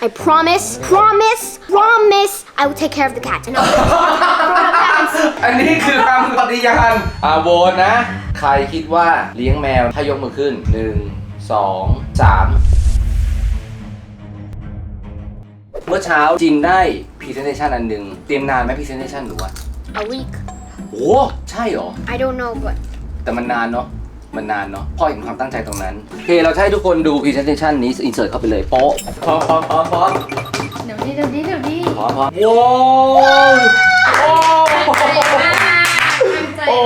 I promise, promise, promise I will take care of the cat. And I'll grow up parents. อันนี้คือคำปฏิญาณอ่าโหวตนะ ใครคิดว่าเลี้ยงแมวถ้ายกมือขึ้น 1 2 3 เมื่อเช้าจินได้พรีเซนเ t ชันอันหนึ่งเตรียมนานไหมพรีเซนเ t ชันหนูอะ A week. โอ้ใช่เหรอ I don't know, but แต่มันนานเนาะ มันนานเนาะพ่อเห็นความตั้งใจตรงนั้นโอเคเราจะให้ทุกคนดูพรีเซนเ t ชันนี้อินเสิร์ตเข้าไปเลยโป๊ะพร้อมพร้อมพร้อมพร้อมเดี๋ยวดิเดี๋ยวดิเดี๋ยวดิพร้อมพร้อมโว้วโอ้โอ้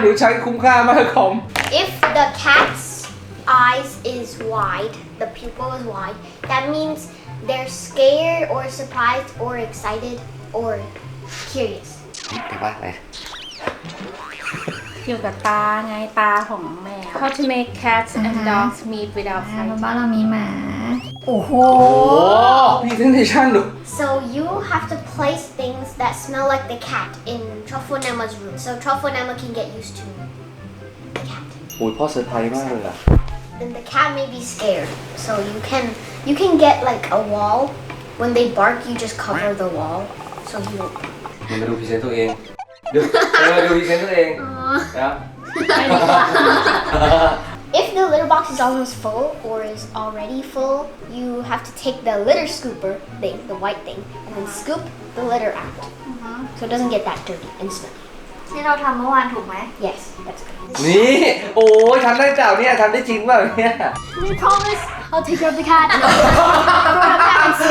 เดี๋ยวใช้คุ้มค่ามากคอม if the cat's eyes is wide, the pupil is wide, that means they're scared or surprised or excited or curious. แปลว่าอะไร เกี่ยวกับตาไงตาของแมว How to make cats and dogs meet without อ่า fighting บ้านเรามีหมา โอ้โห โอ้พรีเซนเ t ชันดู So you have to place things that smell like the cat in Truffle Nema's room, so Truffle Nema can get used to the cat. โอ้ยพ่อเซอร์ไพรส์มากเลยอะ Then the cat may be scared, so you can you can get like a wall. When they bark, you just cover the wall, so he won't. มันมาดูพรีเซนต์ตัวเอง ดูเออดูพรีเซนต์ตัวเอง นะ If the litter box is almost full or is already full, you have to take the litter scooper thing, the white thing, and then scoop the litter out, so it doesn't get that dirty and smelly. ที่เราทำเมื่อวานถูกไหม Yes, that's good. นี่ โอ้ยทำได้เจ้าเนี่ยทำได้จริงเปล่าเนี่ย I promise I'll take care of the cat. and I'll grow up parents.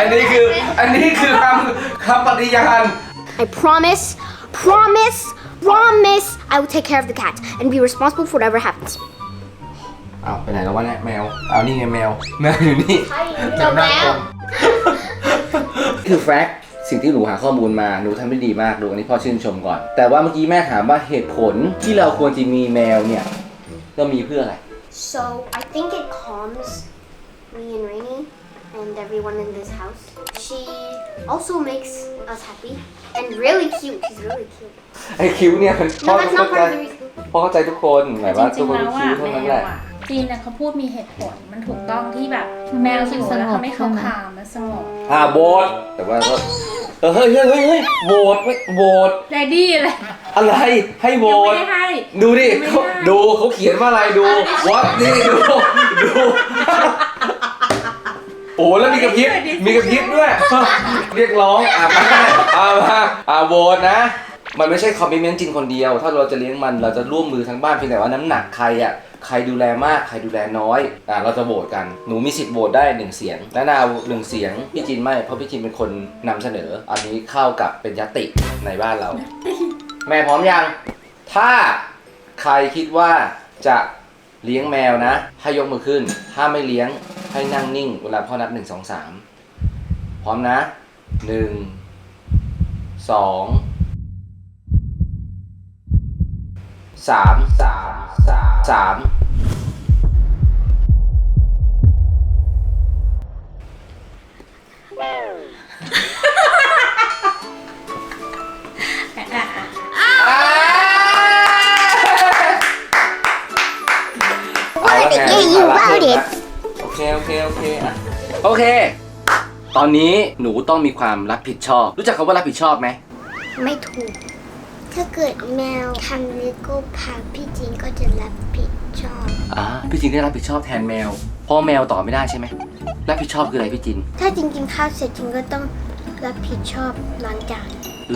อันนี้คือ อันนี้คือคำคำปฏิญาณ I promise, promise, promise I will take care of the cat and be responsible for whatever happens. เอาไปไหนแล้ววะเนี่ยแมว เอานี่ไงแมวแมวอยู่นี่เจ้าแมวคือแฟกต์สิ่งที่หนูหาข้อมูลมาหนูทำได้ดีมากดูอันนี้พ่อชื่นชมก่อน แต่ว่าเมื่อกี้แม่ถามว่าเหตุผลที่เราควรจะมีแมวเนี่ยเรามีเพื่ออะไร So I think it calms me and Rainy and everyone in this house. She also makes us happy and really cute. She's really cute. ไอ้คิ้วเนี่ยมันพ่อ No, that's เข้า not ใจ part of the reason. พ่อเข้าใจทุกคนหมายจว่าทุริกงคๆนแล้วคิ้อะวเท่าแมนั้นวแหละ อะจีนน่ะเขาพูดมีเหตุผลมันถูกต้องที่แบบ แมวอยู่แล้วทำให้เขาคามและสงบอ่าโบสแต่ว่าก็เออเฮ้ยเฮ้ยเฮ้ยเฮ้ยโบสไม่โบสแดดดี้อะไรอะไรให้โบยังสไม่ได้ให้ ดูดิไม่ได้เขาดูเขาเขียนว่าอะไรดูวัดนี่ดูดู โอ้แล้วมีกระพริบมีกระพริบด้วย เรียกร้องอะมาอะมาอะโบสนะ มันไม่ใช่คอมมิชเมนต์จริงคนเดียว ถ้าเราจะเลี้ยงมันเราจะร่วมมือทั้งบ้านเพียงแต่ว่าน้ำหนักใครอะใครดูแลมากใครดูแลน้อยอะเราจะโหวตกันหนูมีสิทธิ์โหวตได้หนึ่งเสียงและนาวหนึ่งเสียงพี่จินไม่เพราะพี่จินเป็นคนนำเสนอ อันนี้เข้ากับเป็นยติในบ้านเรา แม่พร้อมยัง ถ้าใครคิดว่าจะเลี้ยงแมวนะ ให้ยกมือขึ้น ถ้าไม่เลี้ยง ให้นั่งนิ่ง เวลาพ่อนับหนึ่งสองสามพร้อมนะหนึ่งสองสามสามสามสาม นนี้หนูต้องมีความรับผิดชอบ รู้จักคำว่ารับผิดชอบไหม ไม่ถูก ถ้าเกิดแมวทำเลโก้พังพี่จินก็จะรับผิดชอบ อ่าพี่จินได้รับผิดชอบแทนแมวเพราะแมวต่อไม่ได้ใช่ไหมรับผิดชอบคืออะไรพี่จิน ถ้าจริงๆข้าวเสร็จจินก็ต้องรับผิดชอบล้างจาน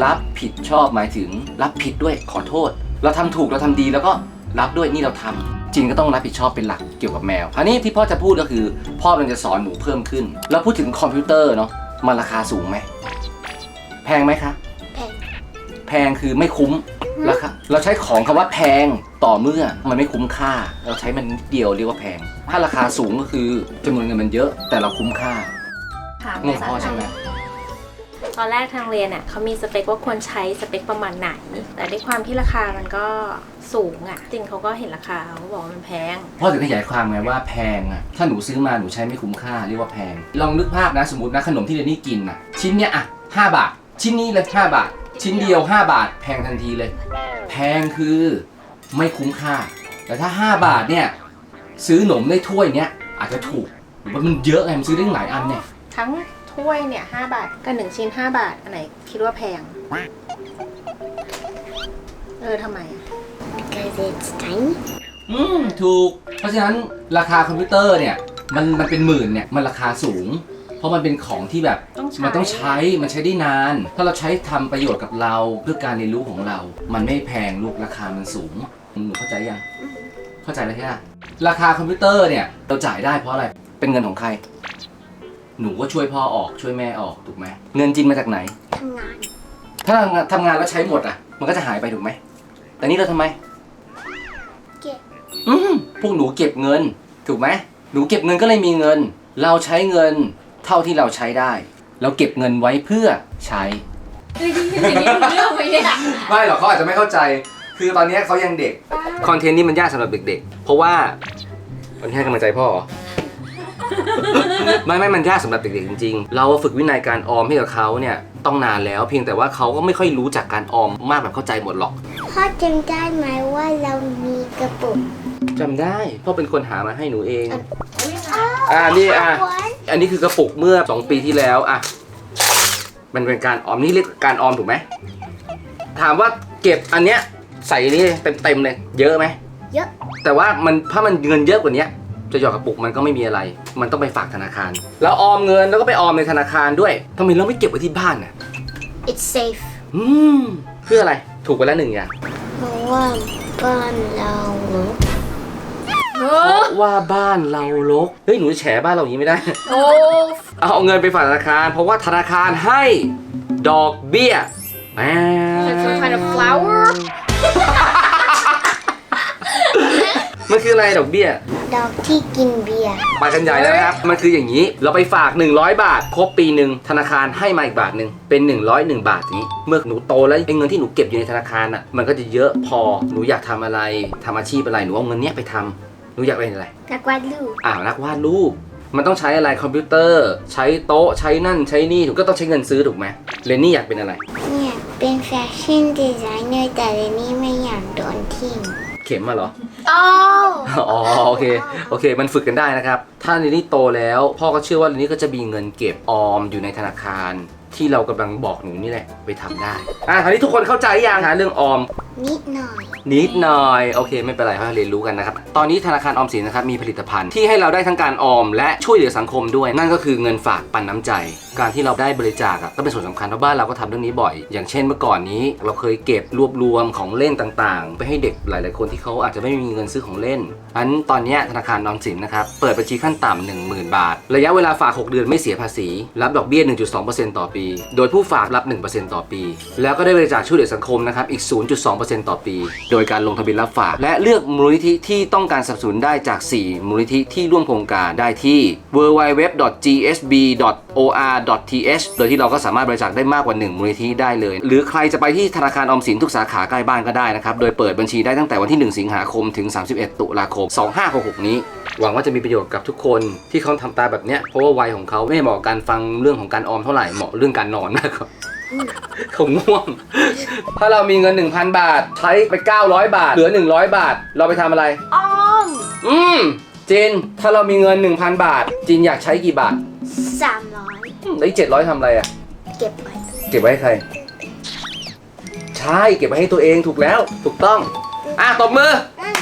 รับผิดชอบหมายถึงรับผิดด้วยขอโทษ เราทำถูกเราทำดีแล้วก็รับด้วยนี่เราทำ จินก็ต้องรับผิดชอบเป็นหลักเกี่ยวกับแมวคราวนี้ที่พ่อจะพูดก็คือ พ่อกำลังจะสอนหนูเพิ่มขึ้น แล้วพูดถึงคอมพิวเตอร์เนาะมันราคาสูงไหมแพงไหมคะแพงแพงคือไม่คุ้มราคาเราใช้ของคำว่าแพงต่อเมื่อมันไม่คุ้มค่า เราใช้มันนิดเดียวเรียกว่าแพง ถ้าราคาสูงก็คือจำนวนเงินมันเยอะแต่เราคุ้มค่าถามงงพ่อใช่ไหม ตอนแรกทางเรียนอะเขามีสเปคว่าควรใช้สเปคประมาณไหน แต่ด้วยความที่ราคามันก็สูงอะ จริงเขาก็เห็นราคาเขาก็บอกว่ามันแพง พ่อถึงขยายความไงว่าแพงอะถ้าหนูซื้อมาหนูใช้ไม่คุ้มค่าเรียกว่าแพง ลองนึกภาพนะสมมตินะขนมที่เรนนี่กินอะชิ้นเนี้ยอะห้าบาท ชิ้นนี้เลยห้าบาท ชิ้นเดียว 5 บาท แพงทันทีเลย แพงคือไม่คุ้มค่า แต่ถ้า 5 บาทเนี่ยซื้อหนมได้ถ้วยเนี้ยอาจจะถูกมันมันเยอะไงมันซื้อได้หลายอันเนี่ย ทั้ง ถ้วยเนี่ยห้าบาทกับหนึ่งชิ้นห้าบาท อันไหนคิดว่าแพง เออทำไมอะ because it's tiny อืมถูก เพราะฉะนั้นราคาคอมพิวเตอร์เนี่ยมันมันเป็นหมื่นเนี่ยมันราคาสูง เพราะมันเป็นของที่แบบต้องใช้ มันต้องใช้มันใช้ได้นาน ถ้าเราใช้ทำประโยชน์กับเราเพื่อการเรียนรู้ของเรา มันไม่แพงลูกราคามันสูงหนูเข้าใจยังเข้าใจแล้วใช่ไหมราคาคอมพิวเตอร์เนี่ยเราจ่ายได้เพราะอะไรเป็นเงินของใคร หนูก็ช่วยพ่อออกช่วยแม่ออกถูกไหมเงินจินมาจากไหน ทำงานถ้าทำงานแล้วใช้หมดอะ มันก็จะหายไปถูกไหม แต่นี่เราทำไม เก็บอืมพวกหนูเก็บเงิน ถูกไหมหนูเก็บเงินก็เลยมีเงิน เราใช้เงินเท่าที่เราใช้ได้ เราเก็บเงินไว้เพื่อใช้เฮ้ยอย่างนี้รู้เรื่องไหมเนี่ยไม่หรอกเขาอาจจะไม่เข้าใจ คือตอนนี้เขายังเด็ก คอนเทนต์นี้มันยากสำหรับเด็กๆ เพราะว่ามันให้กำลังใจพ่อเหรอ ไม่ไม่มันยากสำหรับเด็กๆจริงๆ เราฝึกวินัยการออมให้กับเขาเนี่ยต้องนานแล้วเพียงแต่ว่าเขาก็ไม่ค่อยรู้จักการออมมากแบบเข้าใจหมดหรอกพ่อจำได้ไหมว่าเรามีกระปุกจำได้พ่อเป็นคนหามาให้หนูเอง อ่านี่อะอันนี้คือกระปุกเมื่อ 2 ปีที่แล้วอะมันเป็นการออมนี่เรียกการออมถูกไหม ถามว่าเก็บอันเนี้ยใส่นี่เต็มๆเลย เยอะไหม เยอะ แต่ว่ามันถ้ามันเงินเยอะกว่านี้ จะหยอดกระปุกมันก็ไม่มีอะไร มันต้องไปฝากธนาคาร แล้วออมเงินแล้วก็ไปออมในธนาคารด้วยทำไมเราไม่เก็บไว้ที่บ้านน่ะ it's safe อืมเพื่ออะไรถูกไปแล้วหนึ่งอย่างเพราะว่าบ้านเรารกเอเพอราะว่าบ้านเรารกเฮ้ยหนูจะแฉบ้านเราอย่างนี้ไม่ได้ โอ้เอาเงินไปฝากธนาคาร เพราะว่าธนาคารให้ดอกเบี้ยแหม some kind of flower มันคืออะไรดอกเบี้ย ดอกที่กินเบียร์ ไปกันใหญ่แล้วนะครับ มันคืออย่างนี้ เราไปฝาก 100 บาท ครบปีหนึ่งธนาคารให้มาอีกบาทหนึ่งเป็น 101 บาทนี้ เมื่อหนูโตแล้วไอ้เงินที่หนูเก็บอยู่ในธนาคารอะ มันก็จะเยอะพอ หนูอยากทำอะไรทำอาชีพอะไร หนูเอาเงินเนี้ยไปทำหนูอยากเป็นอะไร นักวาดรูปอ่าวนักวาดรูป มันต้องใช้อะไรคอมพิวเตอร์ ใช้โต๊ะ ใช้นั่น ใช้นี่ ถูกก็ต้องใช้เงินซื้อถูกไหมเรนนี่อยากเป็นอะไร เนี่ย เป็นแฟชั่นดีไซเนอร์แต่เรนนี่ไม่อยากโดนทิ้งเข็มมาเหรอ โอ้อ๋อโอเคโอเค มันฝึกกันได้นะครับ ถ้าเรนนี่โตแล้ว พ่อก็เชื่อว่าเรนนี่ก็จะมีเงินเก็บออมอยู่ในธนาคาร ที่เรากำลังบอกหนูนี่แหละไปทำได้อะคราวนี้ทุกคนเข้าใจยังหาเรื่องออม นิดหน่อย นิดหน่อย โอเค ไม่เป็นไรค่อยเรียนรู้กันนะครับ ตอนนี้ธนาคารออมสินนะครับมีผลิตภัณฑ์ที่ให้เราได้ทั้งการออมและช่วยเหลือสังคมด้วย นั่นก็คือเงินฝากปันน้ำใจ การที่เราได้บริจาคอะก็เป็นส่วนสำคัญเพราะบ้านเราก็ทำเรื่องนี้บ่อย อย่างเช่นเมื่อก่อนนี้ เราเคยเก็บรวบรวมของเล่นต่างๆ ไปให้เด็กหลาย ๆ คนที่เขาอาจจะไม่มีเงินซื้อของเล่นอันตอนนี้ธนาคารออมสินนะครับเปิดบัญชีขั้นต่ำ10,000 บาท ระยะเวลาฝาก 6 เดือนไม่เสียภาษี รับดอกเบี้ย 1.2%ต่อปี โดยผู้ฝากรับ 1%ต่อปี แล้วก็ได้บริจาคช่วยเหลือสังคมนะครับอีก 0.2%ต่อปี โดยการลงทะเบียนรับฝาก และเลือกมูลนิธิที่ต้องการสนับสนุนได้จาก 4 มูลนิธิที่ร่วมโครงการได้ที่ www.gsb.or.th โดยที่เราก็สามารถบริจาคได้มากกว่า 1 มูลนิธิได้เลย หรือใครจะไปที่ธนาคารออมสินทุกสาขาใกล้บ้านก็ได้นะครับ โดยเปิดบัญชีได้ตั้งแต่วันที่ 1 สิงหาคมถึง 31 ตุลาคม 2566 นี้ หวังว่าจะมีประโยชน์กับทุกคนที่เขาทำตาแบบเนี้ยเพราะว่าวัยของเขาไม่เหมาะกับการฟังเรื่องของการออมเท่าไหร่เหมาะเรื่องการนอนมากกว่า เขาง่วง ถ้าเรามีเงิน 1,000 บาท ใช้ไป 900 บาท เหลือ 100 บาท เราไปทำอะไรออมอืมจิน ถ้าเรามีเงิน 1,000 บาท จินอยากใช้กี่บาทสามร้อยอืมแล้วอีก700ทำอะไรอะ เก็บไว้เก็บไว้ให้ใคร ใช่ เก็บไว้ให้ตัวเองถูกแล้ว ถูกต้อง อะตบมือนั่น